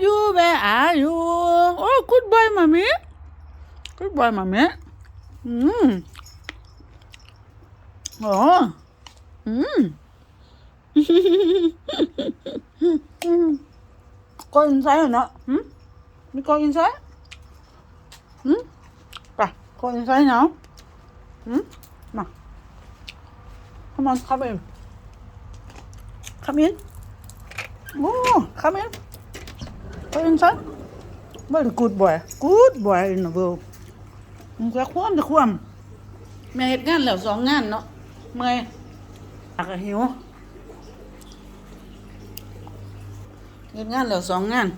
You where are you? Oh, good boy, mommy. Good boy, mommy. Mm. Oh. Mm. go inside or not? Hmm? You go inside? Hmm? Right, go inside now. Hmm? Now. Come on, come in. Come in. Oh, come in. Go inside. Very good boy. Good boy in the world. มึงจะคว่ำจะคว่ำแม่เฮ็ดงานแล้วสองงานเนาะเมื่อยอากหิวเฮ็ดงานแล้วสองงาน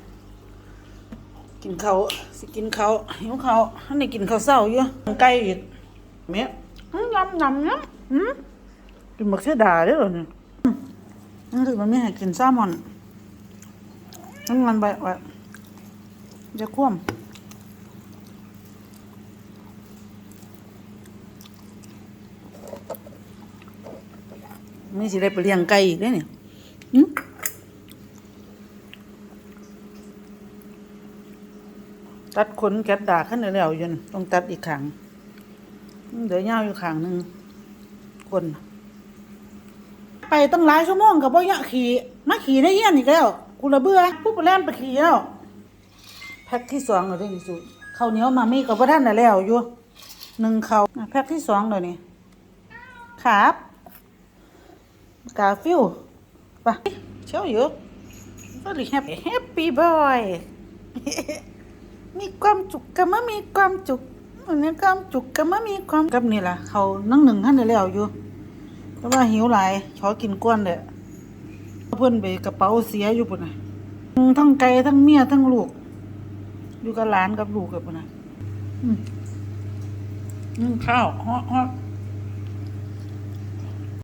กินเขาสิกินเขาหิวเขาวอันนี้กินข้าวเช้าอยู่ไก่อีกแม่อื้อยำยำยำหืมกินบักเสดาเด้หรอเนี่ยอืมนั่นคือมันไม่ให้กินแซลมอน นั่นมันไปไว้จะคว่ำมีสิได้ไปเลี้ยงไก่อีกเด้เนี่ยตัดขนแกะดาขึ้นแล้วยันต้องตัดอีกขางเดี๋ยวยาอยู่ขางหนึ่งคนไปตั้งหลายชั่วโมงกับบ่ยะขี่มาขี่ได้เฮียนอีกแล้ว กูละเบื่อผู้ไปแล่นไปขี่แล้วแพ็คที่สองเลยที่สุดข้าวเหนียวมามีกับพ่ท่านได้แล้วอยู่หนึ่งเขาวแพ็คที่สองเลยนี่ครับกาฟิลไปเชียวอยู่ very happy happy boy มีความจุกกับมามีความจุกมีความจุกกับมามีความกับนี่ล่ะเขานั่งหนึ่งท่านได้แล้วอยู่แต่ว่าหิวหลายขอกินก้อนเด้อ เพื่อนไปกระเป๋าเสียอยู่ปุ่นน่ะทั้งไกลทั้งเมียทั้งลูก อยู่กับหลานกับลูกกับปุ่นน่ะนึ่งข้าวฮอฮอ